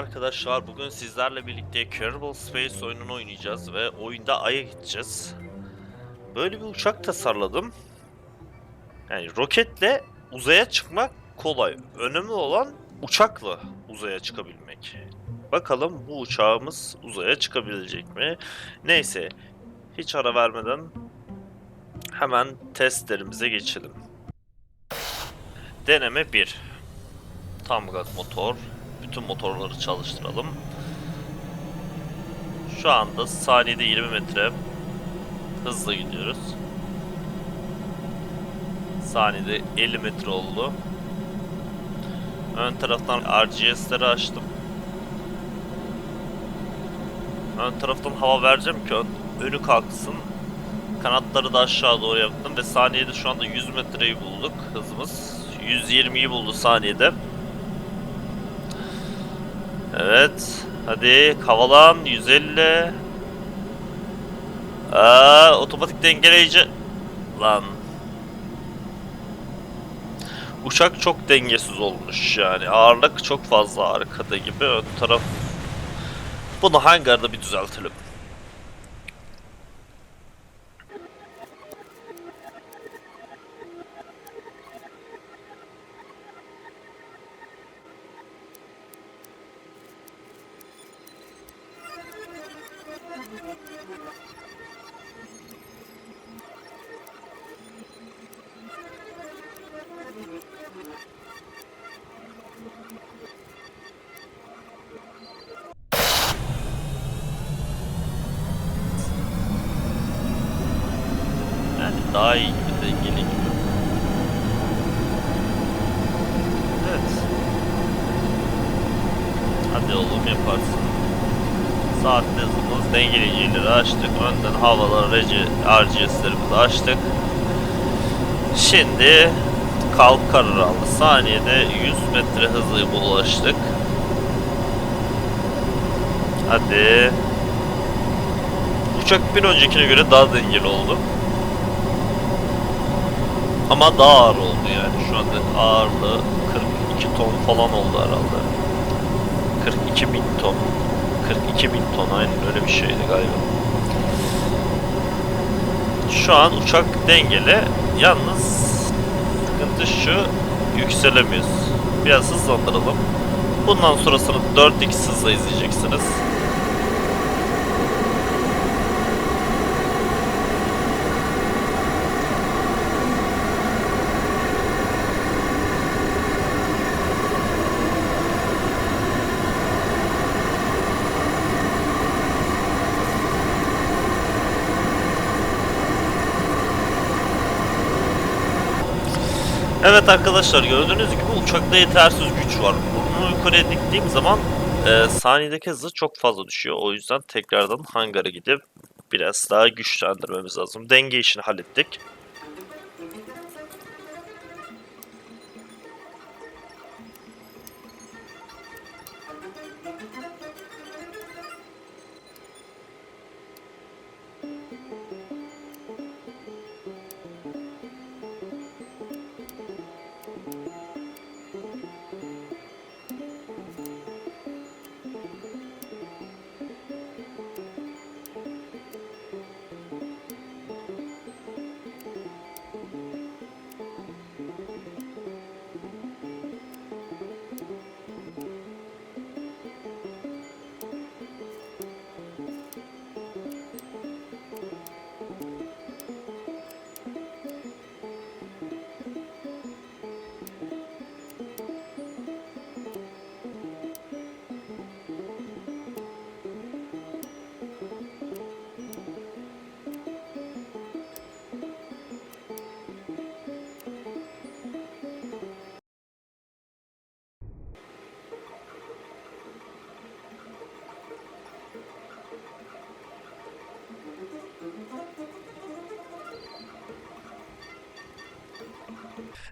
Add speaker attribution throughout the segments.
Speaker 1: Arkadaşlar, bugün sizlerle birlikte Kerbal Space oyununu oynayacağız ve oyunda Ay'a gideceğiz. Böyle bir uçak tasarladım. Yani roketle uzaya çıkmak kolay. Önemli olan uçakla uzaya çıkabilmek. Bakalım bu uçağımız uzaya çıkabilecek mi? Neyse, hiç ara vermeden hemen testlerimize geçelim. Deneme 1. Tam gaz motor, bütün motorları çalıştıralım. Şu anda saniyede 20 metre hızla gidiyoruz. Saniyede 50 metre oldu. Ön taraftan RGS'leri açtım. Ön taraftan hava vereceğim ki ön- önü kalksın. Kanatları da aşağı doğru yaptım ve saniyede şu anda 100 metreyi bulduk hızımız. 120'yi buldu saniyede. Evet. Hadi havalan 150. Aa, otomatik dengeleyici. Lan. Uçak çok dengesiz olmuş yani. Ağırlık çok fazla arkada gibi. Ön taraf. Bunu hangarda bir düzeltelim. Yani daha iyi gibi dengeli gibi. Evet. Hadi oğlum yaparsın. Saat hızımız dengeleyicileri açtık. Önden havalar RGS'lerimizi açtık. Şimdi kalk kararı aldı. Saniyede 100 metre hızı ulaştık. Hadi. Uçak bir öncekine göre daha dengeli oldu. Ama daha ağır oldu yani. Şu anda ağırlığı 42 ton falan oldu herhalde. 42 bin ton. 42 bin ton aynen öyle bir şeydi galiba. Şu an uçak dengeli. Yalnız sıkıntı şu yükselemiyoruz. Biraz hızlandıralım. Bundan sonrasını 4x hızla izleyeceksiniz. Evet arkadaşlar gördüğünüz gibi uçakta yetersiz güç var. Bunu yukarıya diktiğim zaman e, saniyedeki hızı çok fazla düşüyor. O yüzden tekrardan hangara gidip biraz daha güçlendirmemiz lazım. Denge işini hallettik.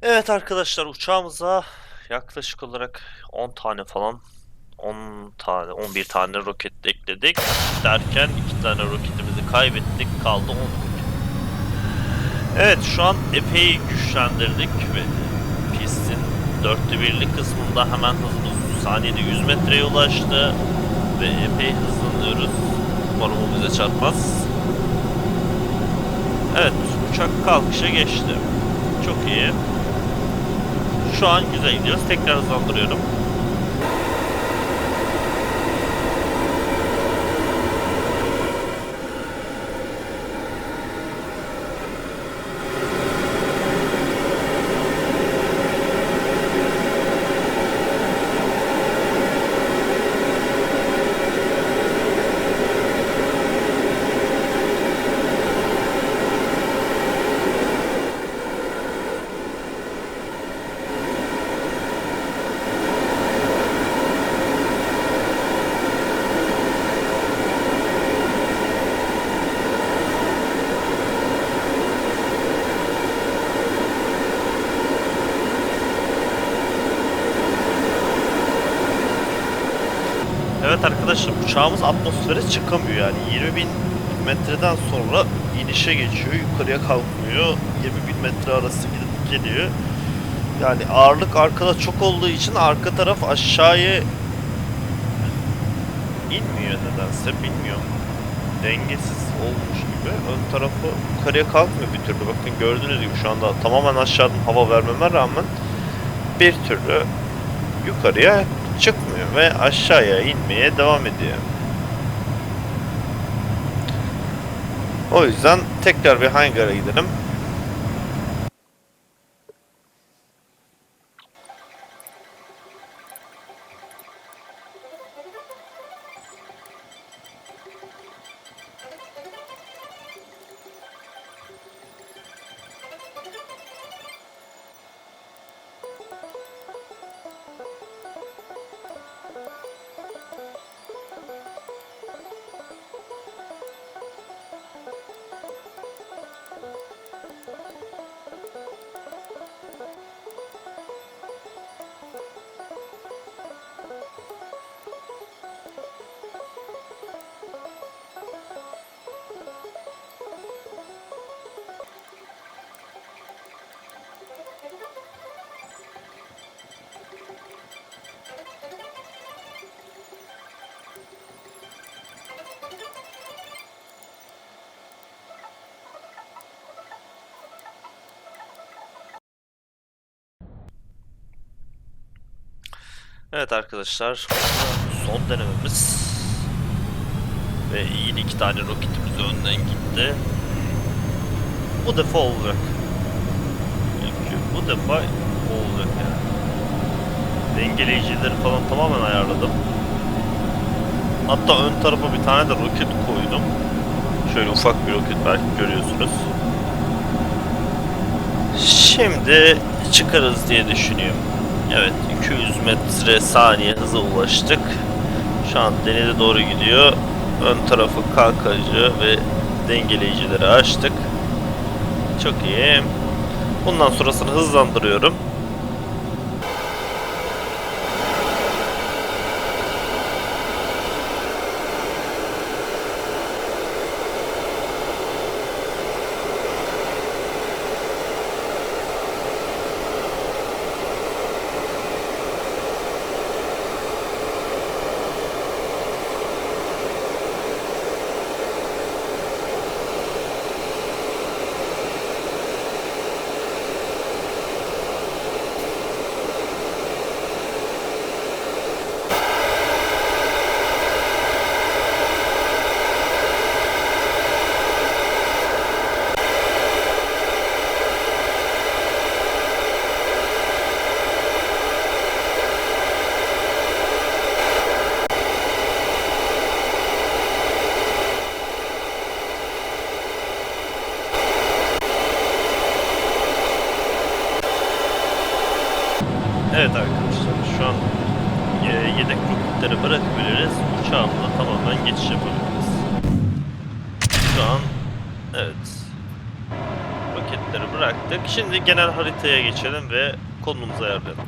Speaker 1: Evet arkadaşlar uçağımıza yaklaşık olarak 10 tane falan 10 tane 11 tane roket ekledik derken 2 tane roketimizi kaybettik kaldı 10 roket. Evet şu an epey güçlendirdik ve pistin dörtte birlik kısmında hemen hızımız Saniyede 100 metreye ulaştı. Ve epey hızlanıyoruz. Umarım o bize çarpmaz. Evet, uçak kalkışa geçti. Çok iyi. Şu an güzel gidiyoruz. Tekrar hızlandırıyorum. Evet arkadaşlar uçağımız atmosfere çıkamıyor yani. 20 bin metreden sonra inişe geçiyor yukarıya kalkmıyor. 20 bin metre arası gidip geliyor. Yani ağırlık arkada çok olduğu için arka taraf aşağıya inmiyor nedense bilmiyorum. Dengesiz olmuş gibi. Ön tarafı yukarıya kalkmıyor bir türlü. Bakın gördüğünüz gibi şu anda tamamen aşağıdan hava vermeme rağmen bir türlü yukarıya ve aşağıya inmeye devam ediyor. O yüzden tekrar bir hangara gidelim. Evet arkadaşlar son denememiz ve yine iki tane roketimiz önden gitti. Bu defa olacak. Çünkü bu defa olacak yani. Dengeleyicileri falan tamamen ayarladım. Hatta ön tarafa bir tane de roket koydum. Şöyle ufak bir roket belki görüyorsunuz. Şimdi çıkarız diye düşünüyorum. Evet 200 metre saniye hıza ulaştık. Şu an denize doğru gidiyor. Ön tarafı kalkacı ve dengeleyicileri açtık. Çok iyi. Bundan sonrasını hızlandırıyorum. Evet arkadaşlar şu an e, yedek roketleri bırakabiliriz. Uçağımla tamamen geçiş yapabiliriz. Şu an evet roketleri bıraktık. Şimdi genel haritaya geçelim ve konumumuzu ayarlayalım.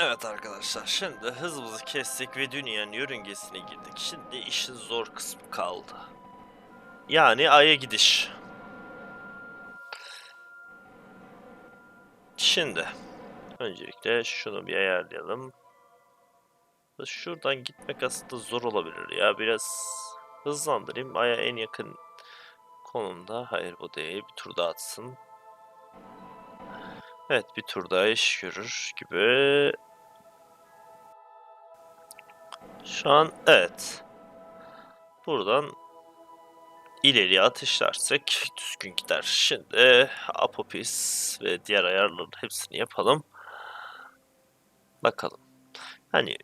Speaker 1: Evet arkadaşlar şimdi hızımızı kestik ve dünyanın yörüngesine girdik. Şimdi işin zor kısmı kaldı. Yani Ay'a gidiş. Şimdi öncelikle şunu bir ayarlayalım. Şuradan gitmek aslında zor olabilir ya. Biraz hızlandırayım. Ay'a en yakın konumda. Hayır bu değil. Bir tur daha atsın. Evet bir tur daha iş görür gibi. Şu an evet. Buradan ileriye ateşlersek düzgün gider. Şimdi Apopis ve diğer ayarların hepsini yapalım. Bakalım. Hani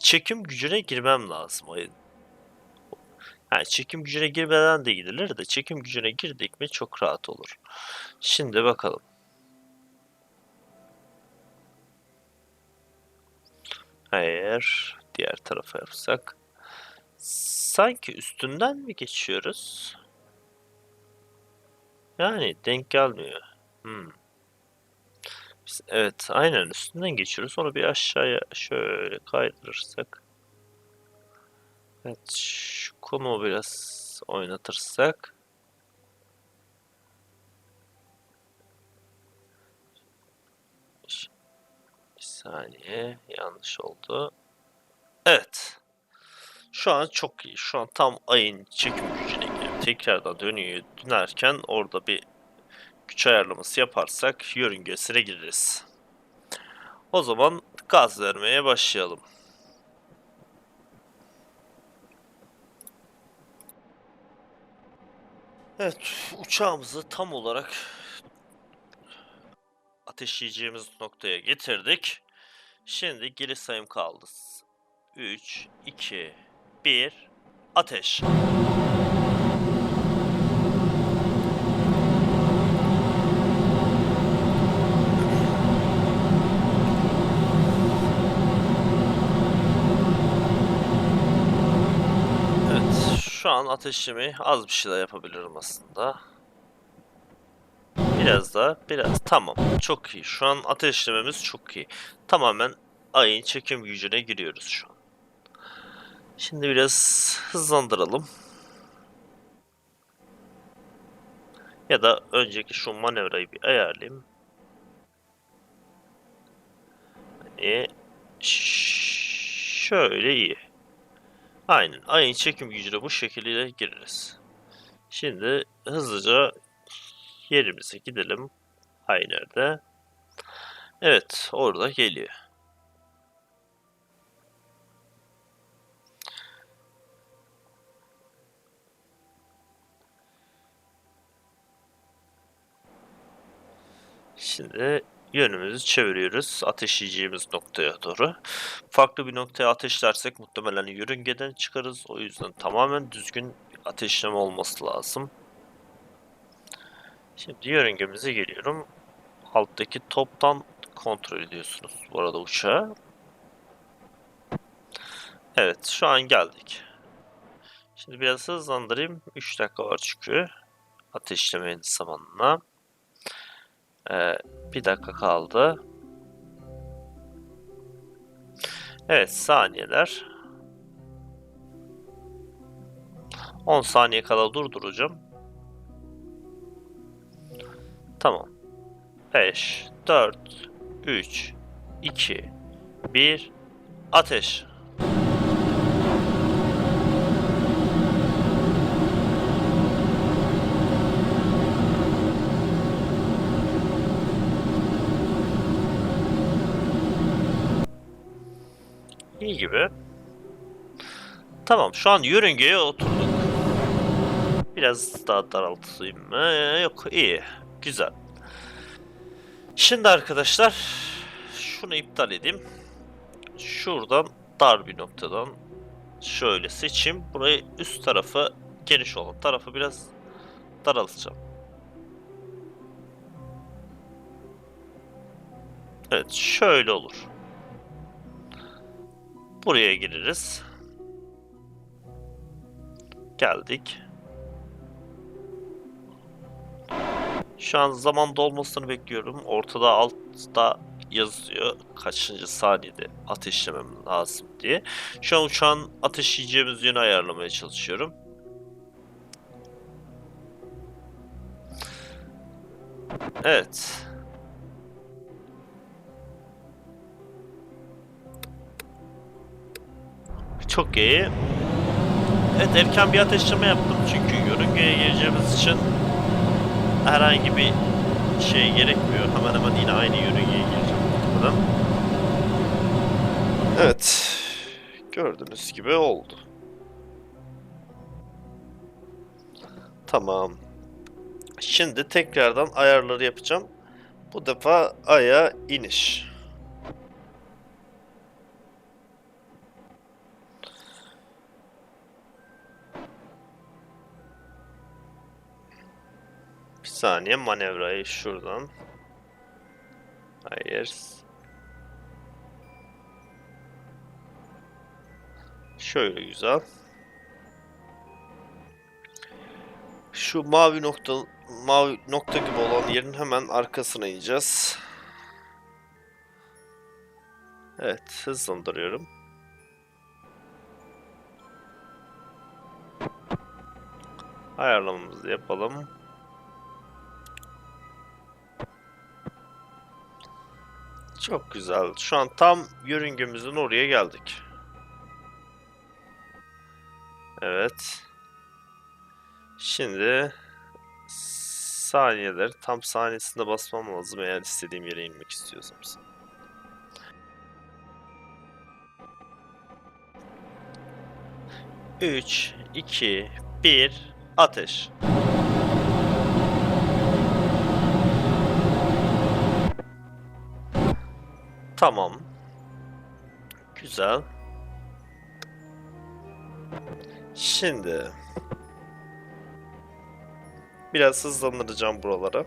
Speaker 1: çekim gücüne girmem lazım oyun. Yani çekim gücüne girmeden de gidilir de çekim gücüne girdik mi çok rahat olur. Şimdi bakalım. Eğer diğer tarafa yapsak. Sanki üstünden mi geçiyoruz? Yani denk gelmiyor. Hmm. Biz, evet aynen üstünden geçiyoruz. Onu bir aşağıya şöyle kaydırırsak. Evet şu konumu biraz oynatırsak. Bir saniye yanlış oldu. Evet. Şu an çok iyi. Şu an tam ayın çekim gücüne giriyor. Tekrardan dönüyor. Dönerken orada bir güç ayarlaması yaparsak yörüngesine gireriz. O zaman gaz vermeye başlayalım. Evet, uçağımızı tam olarak ateşleyeceğimiz noktaya getirdik. Şimdi geri sayım kaldı. 3, 2, 1, ateş. Evet, şu an ateşlemi az bir şey daha yapabilirim aslında. Biraz daha, biraz. Tamam, çok iyi. Şu an ateşlememiz çok iyi. Tamamen ayın çekim gücüne giriyoruz şu an. Şimdi biraz hızlandıralım. Ya da önceki şu manevrayı bir ayarlayayım. Hani şöyle iyi. Aynen. Ayın çekim gücüne bu şekilde gireriz. Şimdi hızlıca yerimize gidelim. Ay nerede? Evet, orada geliyor. Şimdi yönümüzü çeviriyoruz ateşleyeceğimiz noktaya doğru. Farklı bir noktaya ateşlersek muhtemelen yörüngeden çıkarız. O yüzden tamamen düzgün ateşleme olması lazım. Şimdi yörüngemize geliyorum. Alttaki toptan kontrol ediyorsunuz bu arada uçağı. Evet şu an geldik. Şimdi biraz hızlandırayım. 3 dakika var çünkü. Ateşlemenin zamanına. Ee, bir dakika kaldı. Evet saniyeler. 10 saniye kala durduracağım. Tamam. 5, 4, 3, 2, 1, ateş. Tamam şu an yörüngeye oturduk. Biraz daha daraltayım mı? Yok iyi. Güzel. Şimdi arkadaşlar şunu iptal edeyim. Şuradan dar bir noktadan şöyle seçeyim. Burayı üst tarafı geniş olan tarafı biraz daraltacağım. Evet şöyle olur. Buraya gireriz. Geldik. Şu an zaman dolmasını bekliyorum. Ortada altta yazıyor. Kaçıncı saniyede ateşlemem lazım diye. Şu an uçağın ateşleyeceğimiz yönü ayarlamaya çalışıyorum. Evet. Çok iyi. Evet erken bir ateşleme yaptım çünkü yörüngeye gireceğimiz için herhangi bir şey gerekmiyor. Hemen hemen yine aynı yörüngeye gireceğim muhtemelen. Evet. Gördüğünüz gibi oldu. Tamam. Şimdi tekrardan ayarları yapacağım. Bu defa aya iniş. Saniye manevrayı şuradan. Hayır. Şöyle güzel. Şu mavi nokta mavi nokta gibi olan yerin hemen arkasına ineceğiz. Evet, hızlandırıyorum. Ayarlamamızı yapalım. Çok güzel. Şu an tam yörüngemizin oraya geldik. Evet. Şimdi saniyeler tam saniyesinde basmam lazım eğer istediğim yere inmek istiyorsam. Üç, iki, bir, ateş. Tamam. Güzel. Şimdi biraz hızlandıracağım buraları.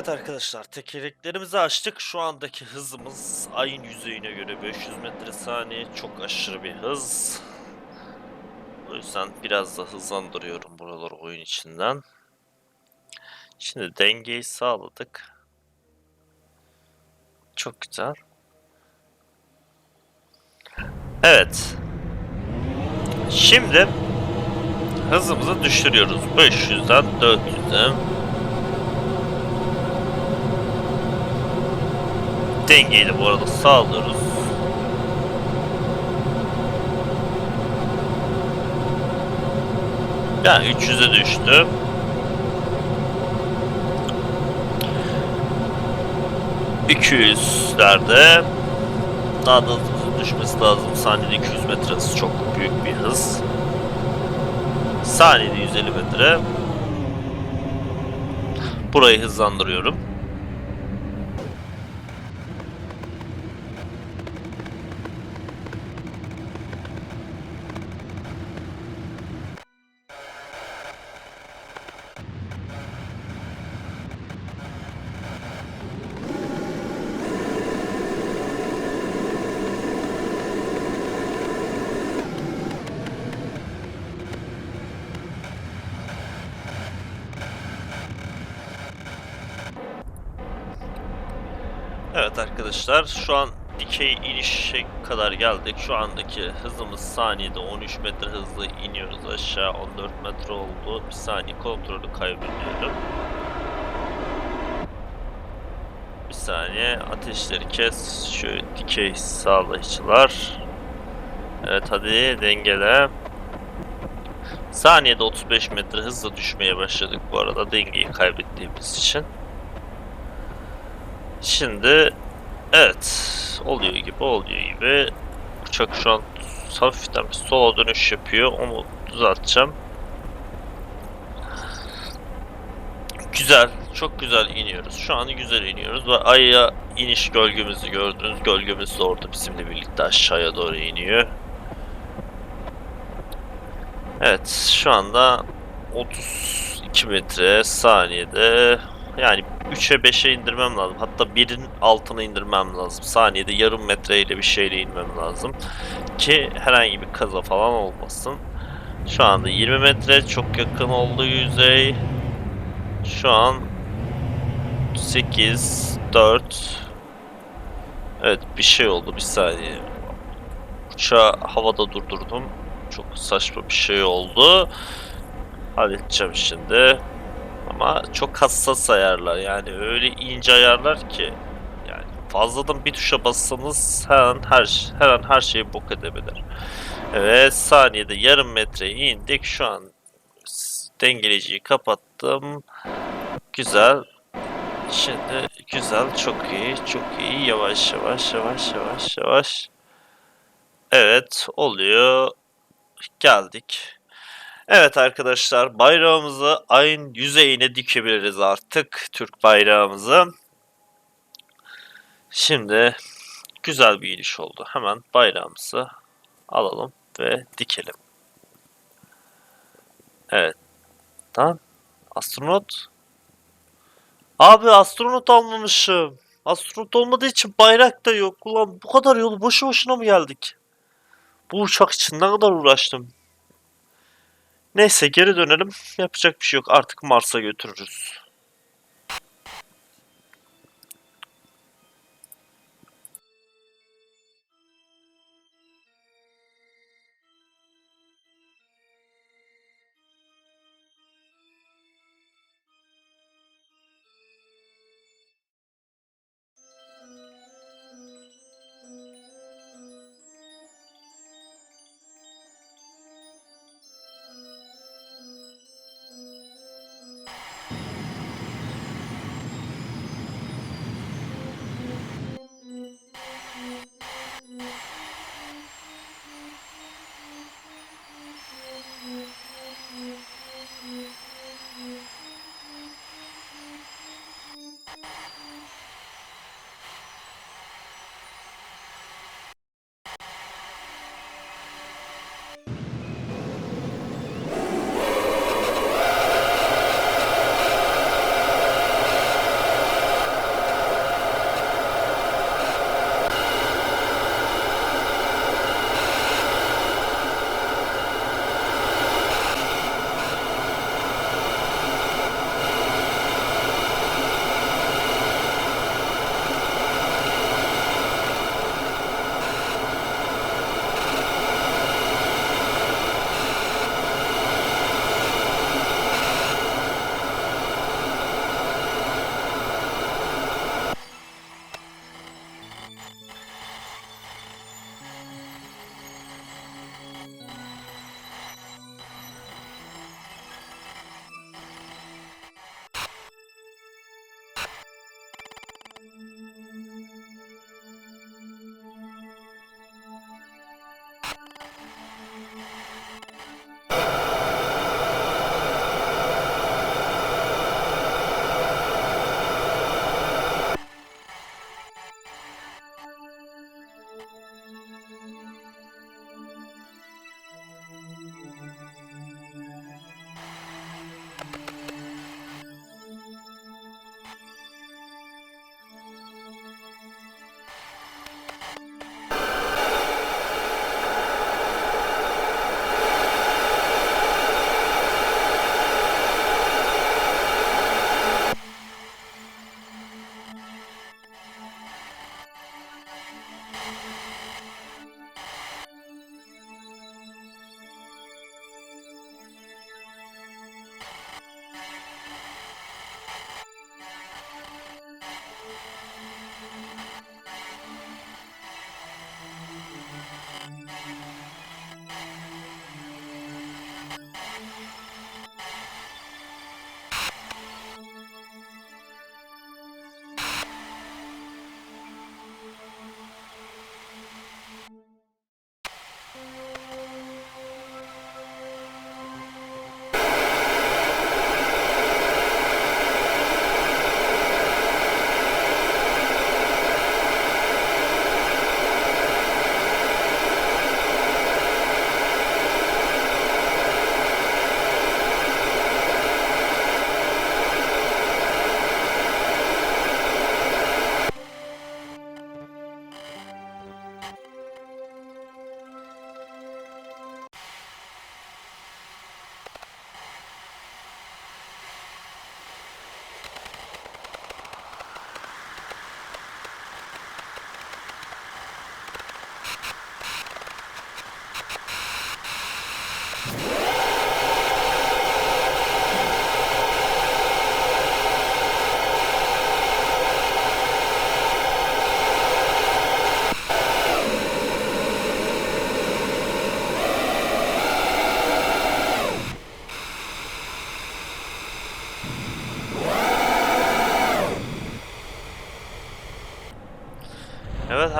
Speaker 1: Evet arkadaşlar tekerleklerimizi açtık. Şu andaki hızımız ayın yüzeyine göre 500 metre saniye. Çok aşırı bir hız. O yüzden biraz da hızlandırıyorum buraları oyun içinden. Şimdi dengeyi sağladık. Çok güzel. Evet. Şimdi hızımızı düşürüyoruz. 500'den 400'e. Dengeyi de bu arada sağlıyoruz. Yani 300'e düştü. ...200'lerde... ...daha da hızlı düşmesi lazım. Saniyede 200 metre hız çok büyük bir hız. Saniyede 150 metre. Burayı hızlandırıyorum. Evet arkadaşlar şu an dikey inişe kadar geldik. Şu andaki hızımız saniyede 13 metre hızlı iniyoruz aşağı. 14 metre oldu. Bir saniye kontrolü kaybediyorum. Bir saniye ateşleri kes. Şu dikey sağlayıcılar. Evet hadi dengele. Saniyede 35 metre hızla düşmeye başladık bu arada dengeyi kaybettiğimiz için. Şimdi oluyor gibi oluyor gibi uçak şu an hafiften bir sola dönüş yapıyor onu düzelteceğim. Güzel çok güzel iniyoruz şu an güzel iniyoruz ve aya iniş gölgemizi gördünüz gölgemiz de orada bizimle birlikte aşağıya doğru iniyor. Evet şu anda 32 metre saniyede yani 3'e 5'e indirmem lazım. Hatta 1'in altına indirmem lazım. Saniyede yarım metreyle bir şeyle inmem lazım. Ki herhangi bir kaza falan olmasın. Şu anda 20 metre çok yakın oldu yüzey. Şu an 8, 4 Evet bir şey oldu bir saniye. Uçağı havada durdurdum. Çok saçma bir şey oldu. Halledeceğim şimdi. Ama çok hassas ayarlar yani öyle ince ayarlar ki yani fazladan bir tuşa bassanız her an her, her an her şeyi bok edebilir. Evet saniyede yarım metre indik şu an dengeleciyi kapattım. Güzel. Şimdi güzel çok iyi çok iyi yavaş yavaş yavaş yavaş yavaş. Evet oluyor. Geldik. Evet arkadaşlar bayrağımızı ayın yüzeyine dikebiliriz artık Türk bayrağımızı. Şimdi güzel bir iniş oldu. Hemen bayrağımızı alalım ve dikelim. Evet. Tamam. Astronot. Abi astronot almamışım. Astronot olmadığı için bayrak da yok. Ulan bu kadar yolu boşu boşuna mı geldik? Bu uçak için ne kadar uğraştım. Neyse geri dönelim. Yapacak bir şey yok. Artık Mars'a götürürüz.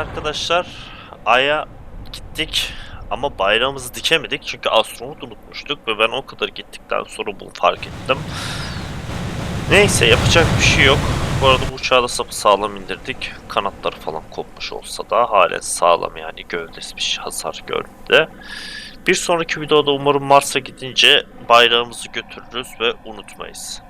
Speaker 1: Arkadaşlar, Ay'a gittik ama bayrağımızı dikemedik çünkü astronot unutmuştuk ve ben o kadar gittikten sonra bunu fark ettim. Neyse yapacak bir şey yok. Bu arada bu uçağı da sapı sağlam indirdik. Kanatları falan kopmuş olsa da halen sağlam yani gövdesi bir hasar görmedi. Bir sonraki videoda umarım Mars'a gidince bayrağımızı götürürüz ve unutmayız.